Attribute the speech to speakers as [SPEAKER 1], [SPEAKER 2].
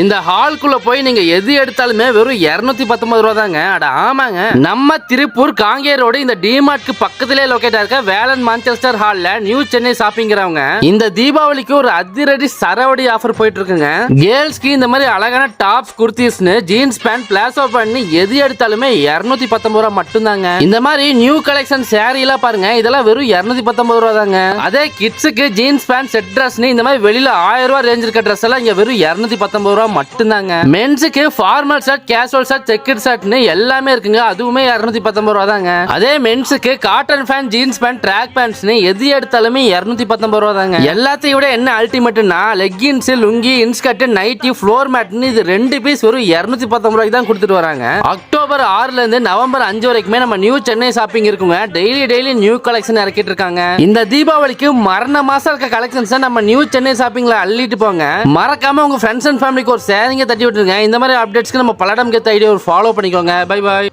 [SPEAKER 1] இந்த ஹால்குள்ள போய் நீங்க எது எடுத்தாலுமே வெறும் 219 பத்தொன்பது ரூபா தாங்க அட ஆமாங்க. நம்ம திருப்பூர் காங்கே ரோடு இந்த டிமார்ட்க்கு பக்கத்திலே லொகேட் இருக்க வேலன் மான்செஸ்டர் ஹால்ல நியூ சென்னை ஷாப்பிங்கிறவங்க இந்த தீபாவளிக்கு ஒரு அதிரடி சரவடி ஆஃபர் போயிட்டு இருக்குங்க கேர்ள்ஸ்க்கு இந்த மாதிரி அழகான டாப்ஸ் குர்த்திஸ்னு ஜீன்ஸ் பேண்ட் பிளாசோ பண்ணி எது எடுத்தாலுமே 219 பத்தொன்பது ரூபா மட்டும்தாங்க. இந்த மாதிரி நியூ கலெக்ஷன் saree எல்லாம் பாருங்க. இதெல்லாம் வெறும் 219 பத்தொன்பது ரூபா தாங்க அதே கிட்ஸுக்கு ஜீன்ஸ் பேண்ட் செட் ட்ரெஸ்னு இந்த மாதிரி வெளியில ஆயிரம் ரூபாய் ரேஞ்ச் இருக்க ட்ரெஸ் எல்லாம் இங்க வெறும் 219 பத்தொன்பது ரூபா மட்டும்தாங்க. மென்ஸுக்கு formal shirt casual shirt checked ஷர்ட்னு எல்லாமே இருக்குங்க. அதுவுமே 219 பத்தொன்பது ரூபா தாங்க அதே மென்ஸுக்கு cotton fan jeans pant track பேண்ட்ஸ்னு எது எடுத்தாலுமே 219 பத்தொன்பது ரூபா தாங்க எல்லாத்தையும் விட என்ன அல்டிமேட்னா leggings lungi inskirt nightie floor மேட்னு இது ரெண்டு பீஸ் வெறும் 219 பத்தொன்பது ரூபாய்க்கு தான் கொடுத்துட்டு வராங்க. அக்டோபர் அக்டோபர் ஆறுலேருந்து நவம்பர் அஞ்சு வரைக்குமே நம்ம நியூ சென்னை ஷாப்பிங் இருக்குங்க. டெய்லி டெய்லி நியூ கலெக்ஷன் இறக்கிட்டு இருக்காங்க. இந்த தீபாவளிக்கு மரண மாசம் இருக்க கலெக்ஷன்ஸ் நம்ம நியூ சென்னை ஷாப்பிங்ல அள்ளிட்டு போங்க. மறக்காம உங்க ஃப்ரெண்ட்ஸ் அண்ட் ஃபேமிலிக்கு ஒரு சேரிங்க தட்டி விட்டுருங்க. இந்த மாதிரி அப்டேட்ஸ்க்கு நம்ம பலடம் கெத்த ஐடியா ஒரு ஃபாலோ பண்ணிக்கோங்க. Bye bye